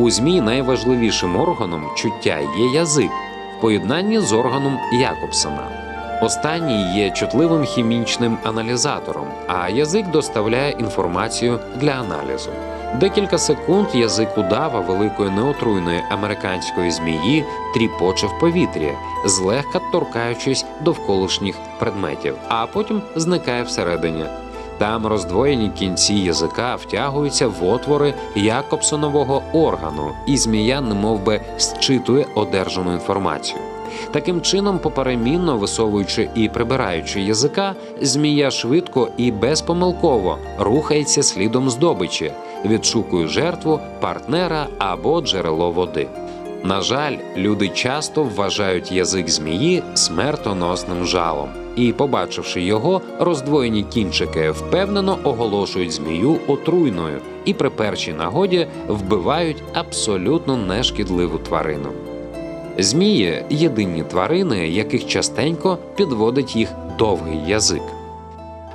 У змій найважливішим органом чуття є язик в поєднанні з органом Якобсона. Останній є чутливим хімічним аналізатором, а язик доставляє інформацію для аналізу. Декілька секунд язик удава великої неотруйної американської змії тріпоче в повітрі, злегка торкаючись довколишніх предметів, а потім зникає всередині. Там роздвоєні кінці язика втягуються в отвори Якобсонового органу, і змія немовби зчитує одержану інформацію. Таким чином, поперемінно висовуючи і прибираючи язика, змія швидко і безпомилково рухається слідом здобичі, відшукує жертву, партнера або джерело води. На жаль, люди часто вважають язик змії смертоносним жалом, і, побачивши його, роздвоєні кінчики впевнено оголошують змію отруйною і при першій нагоді вбивають абсолютно нешкідливу тварину. Змії єдині тварини, яких частенько підводить їх довгий язик.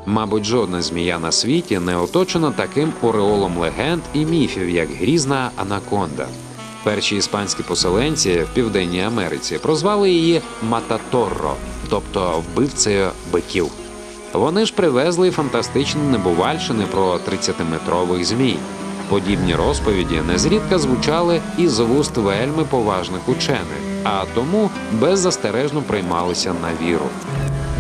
Мабуть, жодна змія на світі не оточена таким ореолом легенд і міфів, як грізна анаконда. Перші іспанські поселенці в Південній Америці прозвали її Мататорро, тобто вбивцею биків. Вони ж привезли фантастичні небувальщини про 30-метрових змій. Подібні розповіді незрідка звучали із вуст вельми поважних учених, а тому беззастережно приймалися на віру.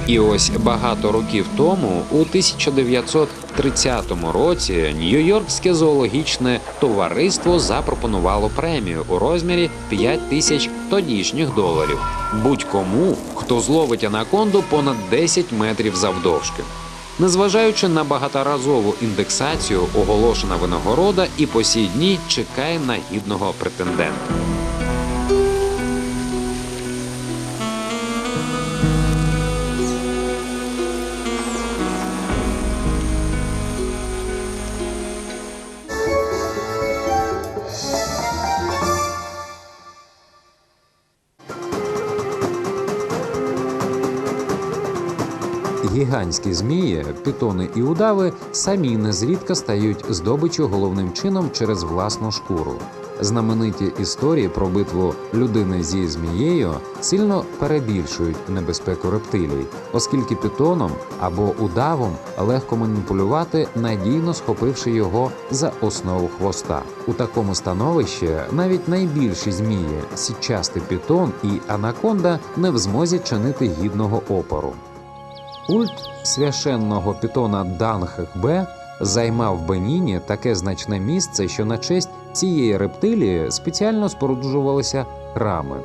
І ось багато років тому, у 1930 році, Нью-Йоркське зоологічне товариство запропонувало премію у розмірі 5 тисяч тодішніх доларів будь-кому, хто зловить анаконду понад 10 метрів завдовжки. Незважаючи на багаторазову індексацію, оголошена винагорода і по сій дні чекає на гідного претендента. Гігантські змії, пітони і удави самі незрідка стають здобиччю головним чином через власну шкуру. Знамениті історії про битву людини зі змією сильно перебільшують небезпеку рептилій, оскільки пітоном або удавом легко маніпулювати, надійно схопивши його за основу хвоста. У такому становищі навіть найбільші змії, січастий пітон і анаконда не в змозі чинити гідного опору. Культ священного пітона Данхехбе займав в Беніні таке значне місце, що на честь цієї рептилії спеціально споруджувалися храми.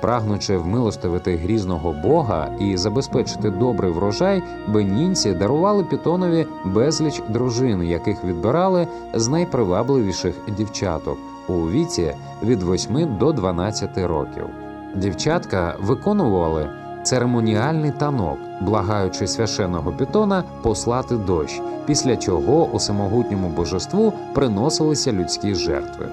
Прагнучи вмилостивити грізного бога і забезпечити добрий врожай, бенінці дарували пітонові безліч дружин, яких відбирали з найпривабливіших дівчаток у віці від 8 до 12 років. Дівчатка виконували церемоніальний танок, благаючи священного пітона послати дощ, після чого усемогутньому божеству приносилися людські жертви.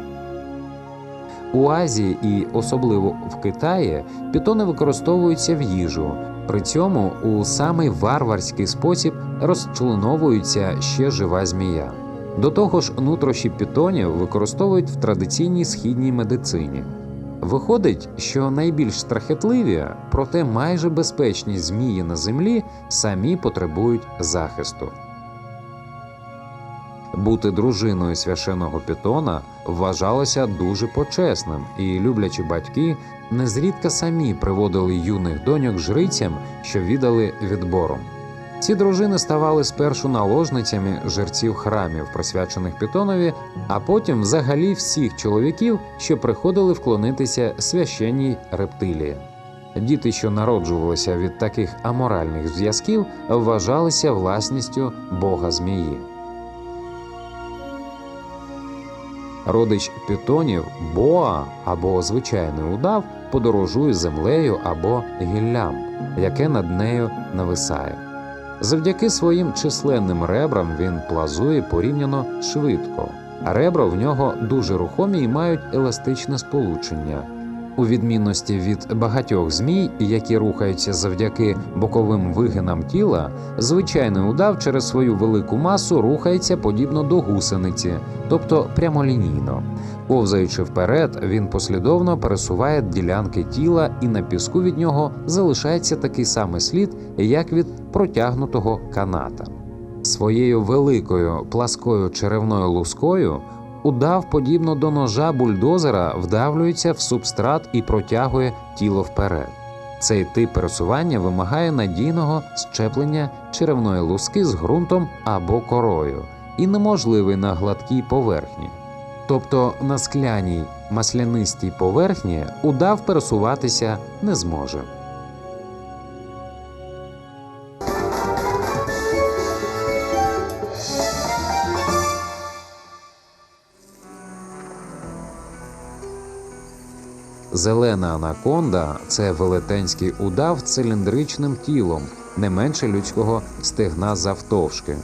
У Азії і особливо в Китаї пітони використовуються в їжу. При цьому у самий варварський спосіб розчленовується ще жива змія. До того ж, нутрощі пітонів використовують в традиційній східній медицині. Виходить, що найбільш страхетливі, проте майже безпечні змії на землі самі потребують захисту. Бути дружиною священого пітона вважалося дуже почесним, і люблячі батьки незрідка самі приводили юних доньок жрицям, що віддали відбором. Ці дружини ставали спершу наложницями жерців храмів, присвячених Пітонові, а потім взагалі всіх чоловіків, що приходили вклонитися священній рептилії. Діти, що народжувалися від таких аморальних зв'язків, вважалися власністю бога змії. Родич пітонів Боа або звичайний удав подорожує землею або гіллям, яке над нею нависає. Завдяки своїм численним ребрам він плазує порівняно швидко, ребра в нього дуже рухомі і мають еластичне сполучення. У відмінності від багатьох змій, які рухаються завдяки боковим вигинам тіла, звичайний удав через свою велику масу рухається подібно до гусениці, тобто прямолінійно. Повзаючи вперед, він послідовно пересуває ділянки тіла, і на піску від нього залишається такий самий слід, як від протягнутого каната. Своєю великою пласкою черевною лускою удав, подібно до ножа бульдозера, вдавлюється в субстрат і протягує тіло вперед. Цей тип пересування вимагає надійного щеплення черевної луски з ґрунтом або корою і неможливий на гладкій поверхні. Тобто на скляній маслянистій поверхні удав пересуватися не зможе. Зелена анаконда це велетенський удав з циліндричним тілом, не менше людського стегна завтовшки.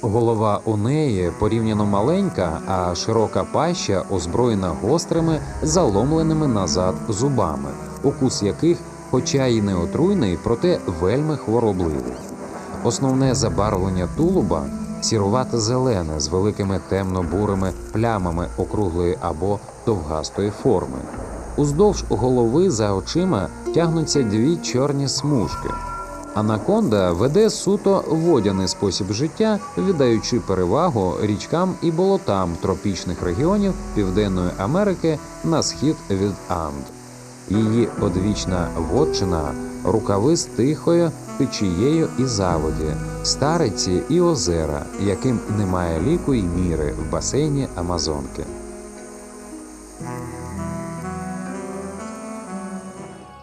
Голова у неї порівняно маленька, а широка паща озброєна гострими, заломленими назад зубами, укус яких, хоча й не отруйний, проте вельми хворобливий. Основне забарвлення тулуба сірувато зелене з великими темно-бурими плямами округлої або довгастої форми. Уздовж голови за очима тягнуться дві чорні смужки. Анаконда веде суто водяний спосіб життя, віддаючи перевагу річкам і болотам тропічних регіонів Південної Америки на схід від Анд. Її одвічна вотчина рукави з тихою течією і заводі, стариці і озера, яким немає ліку й міри в басейні Амазонки.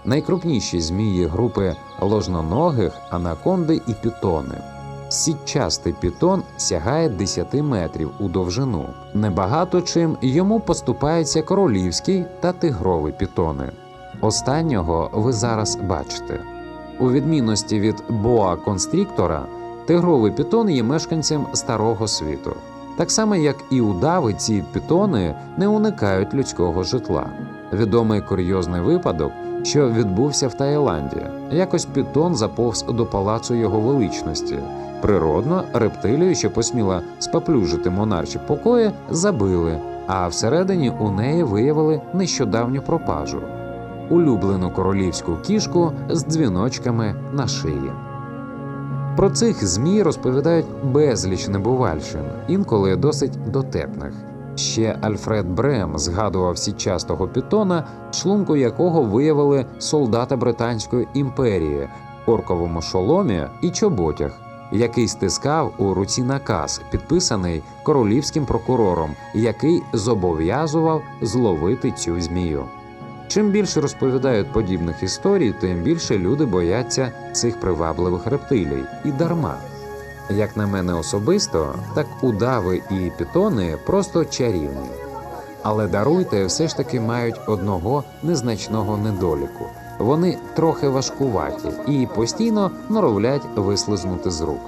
Найкрупніші змії групи ложноногих анаконди і пітони. Сітчастий пітон сягає 10 метрів у довжину. Небагато чим йому поступаються королівський та тигровий пітони. Останнього ви зараз бачите. У відмінності від боа констріктора, тигровий пітон є мешканцем старого світу. Так само, як і удави, ці пітони не уникають людського житла. Відомий курйозний випадок, що відбувся в Таїланді. Якось пітон заповз до палацу його величності. Природно, рептилію, що посміла споплюжити монарчі покої, забили, а всередині у неї виявили нещодавню пропажу улюблену королівську кішку з дзвіночками на шиї. Про цих змій розповідають безліч небувальщин, інколи досить дотепних. Ще Альфред Брем згадував січастого пітона, шлунку якого виявили солдата Британської імперії в корковому шоломі і чоботях, який стискав у руці наказ, підписаний королівським прокурором, який зобов'язував зловити цю змію. Чим більше розповідають подібних історій, тим більше люди бояться цих привабливих рептилій і дарма. Як на мене особисто, так удави і пітони просто чарівні. Але даруйте все ж таки мають одного незначного недоліку. Вони трохи важкуваті і постійно норовлять вислизнути з рук.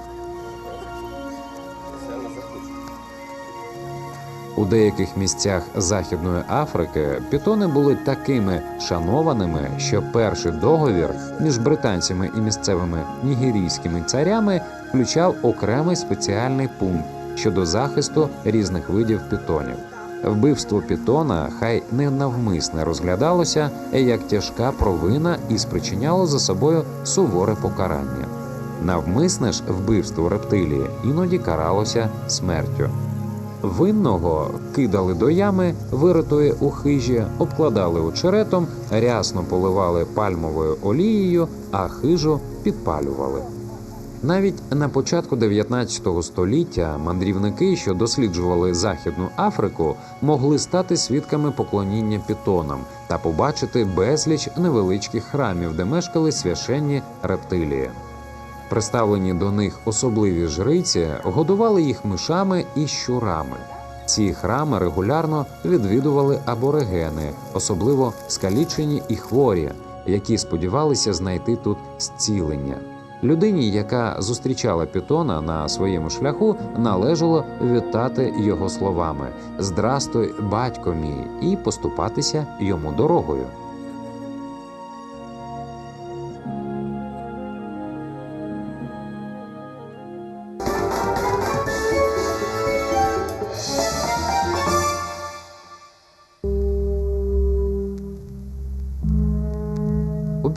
У деяких місцях Західної Африки пітони були такими шанованими, що перший договір між британцями і місцевими нігерійськими царями включав окремий спеціальний пункт щодо захисту різних видів пітонів. Вбивство пітона хай не навмисне розглядалося як тяжка провина і спричиняло за собою суворе покарання. Навмисне ж вбивство рептилії іноді каралося смертю. Винного кидали до ями, виритої у хижі, обкладали очеретом, рясно поливали пальмовою олією, а хижу підпалювали. Навіть на початку 19 століття мандрівники, що досліджували Західну Африку, могли стати свідками поклоніння пітонам та побачити безліч невеличких храмів, де мешкали священні рептилії. Приставлені до них особливі жриці годували їх мишами і щурами. Ці храми регулярно відвідували аборигени, особливо скалічені і хворі, які сподівалися знайти тут зцілення. Людині, яка зустрічала пітона на своєму шляху, належало вітати його словами Здрастуй, батько мій, і поступатися йому дорогою.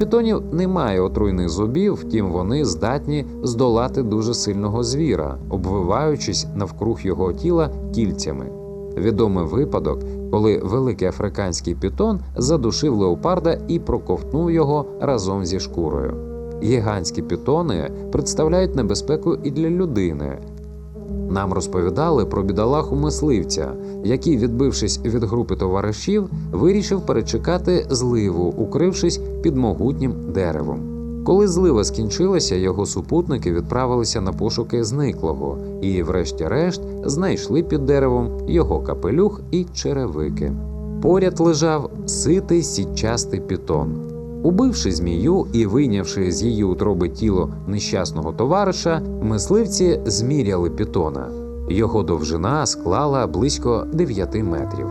Питонів немає отруйних зубів, втім вони здатні здолати дуже сильного звіра, обвиваючись навкруг його тіла кільцями. Відомий випадок, коли великий африканський пітон задушив леопарда і проковтнув його разом зі шкурою. Гігантські пітони представляють небезпеку і для людини. Нам розповідали про бідолаху мисливця, який, відбившись від групи товаришів, вирішив перечекати зливу, укрившись під могутнім деревом. Коли злива скінчилася, його супутники відправилися на пошуки зниклого і, врешті-решт, знайшли під деревом його капелюх і черевики. Поряд лежав ситий сітчастий пітон. Убивши змію і вийнявши з її утроби тіло нещасного товариша, мисливці зміряли пітона. Його довжина склала близько 9 метрів.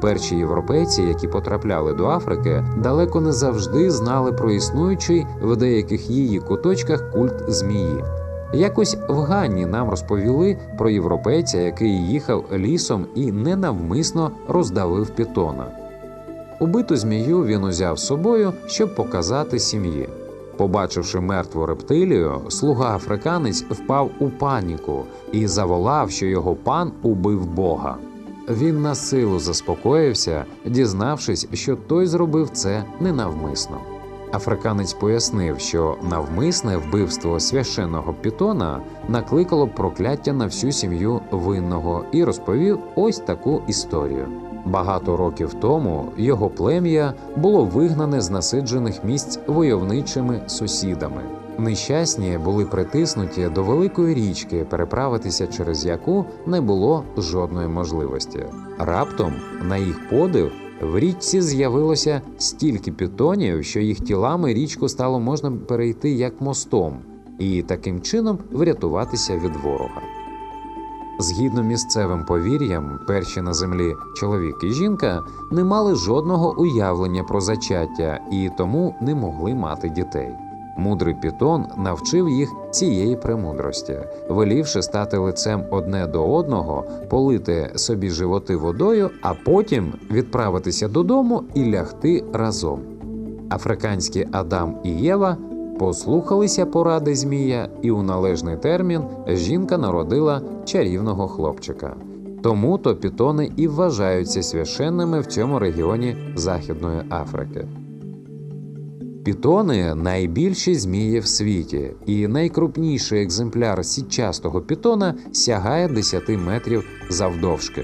Перші європейці, які потрапляли до Африки, далеко не завжди знали про існуючий в деяких її куточках культ змії. Якось в Ганні нам розповіли про європейця, який їхав лісом і ненавмисно роздавив пітона. Убиту змію він узяв з собою, щоб показати сім'ї. Побачивши мертву рептилію, слуга африканець впав у паніку і заволав, що його пан убив Бога. Він на силу заспокоївся, дізнавшись, що той зробив це ненавмисно. Африканець пояснив, що навмисне вбивство священного пітона накликало прокляття на всю сім'ю винного і розповів ось таку історію. Багато років тому його плем'я було вигнане з насиджених місць войовничими сусідами. Нещасні були притиснуті до великої річки, переправитися через яку не було жодної можливості. Раптом, на їх подив, в річці з'явилося стільки пітонів, що їх тілами річку стало можна перейти як мостом, і таким чином врятуватися від ворога. Згідно місцевим повір'ям, перші на землі чоловік і жінка не мали жодного уявлення про зачаття і тому не могли мати дітей. Мудрий пітон навчив їх цієї премудрості, велівши стати лицем одне до одного, полити собі животи водою, а потім відправитися додому і лягти разом. Африканські Адам і Єва послухалися поради Змія, і у належний термін жінка народила чарівного хлопчика. Тому то пітони і вважаються священними в цьому регіоні Західної Африки. Пітони найбільші змії в світі, і найкрупніший екземпляр сітчастого пітона сягає 10 метрів завдовжки.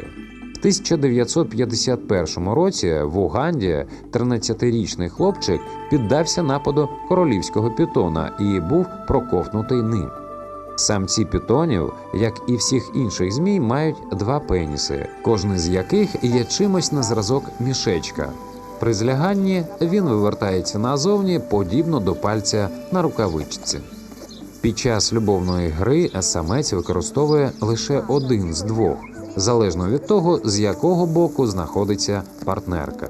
В 1951 році в Уганді 13-річний хлопчик піддався нападу королівського пітона і був проковтнутий ним. Самці пітонів, як і всіх інших змій, мають два пеніси, кожний з яких є чимось на зразок мішечка. При зляганні він вивертається назовні подібно до пальця на рукавичці. Під час любовної гри самець використовує лише один з двох, залежно від того, з якого боку знаходиться партнерка.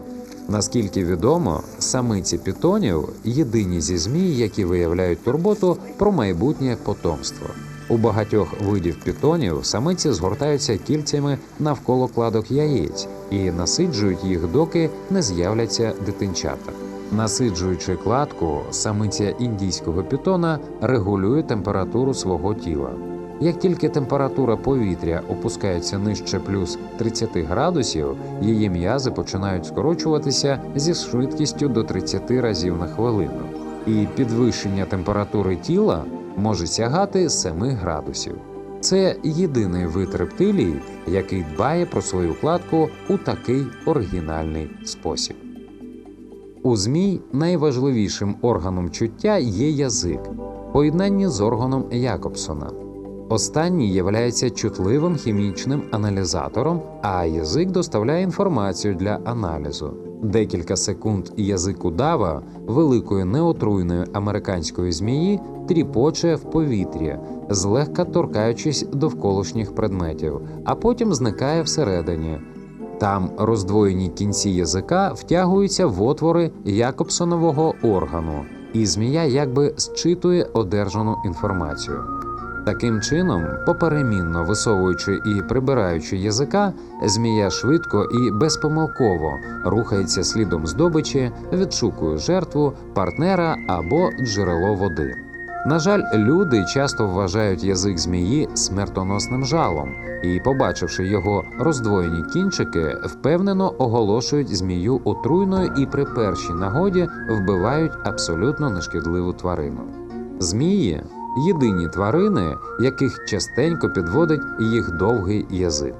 Наскільки відомо, самиці пітонів єдині зі змій, які виявляють турботу про майбутнє потомство. У багатьох видів пітонів самиці згортаються кільцями навколо кладок яєць і насиджують їх, доки не з'являться дитинчата. Насиджуючи кладку, самиця індійського пітона регулює температуру свого тіла. Як тільки температура повітря опускається нижче плюс 30 градусів, її м'язи починають скорочуватися зі швидкістю до 30 разів на хвилину, і підвищення температури тіла може сягати 7 градусів. Це єдиний вид рептилій, який дбає про свою кладку у такий оригінальний спосіб. У змій найважливішим органом чуття є язик, поєднання з органом Якобсона. Останній являється чутливим хімічним аналізатором, а язик доставляє інформацію для аналізу. Декілька секунд язик удава великої неотруйної американської змії тріпоче в повітрі, злегка торкаючись довколишніх предметів, а потім зникає всередині. Там роздвоєні кінці язика втягуються в отвори Якобсонового органу, і змія якби зчитує одержану інформацію. Таким чином, поперемінно висовуючи і прибираючи язика, змія швидко і безпомилково рухається слідом здобичі, відшукує жертву, партнера або джерело води. На жаль, люди часто вважають язик змії смертоносним жалом і, побачивши його роздвоєні кінчики, впевнено оголошують змію отруйною і при першій нагоді вбивають абсолютно нешкідливу тварину. Змії єдині тварини, яких частенько підводить їх довгий язик.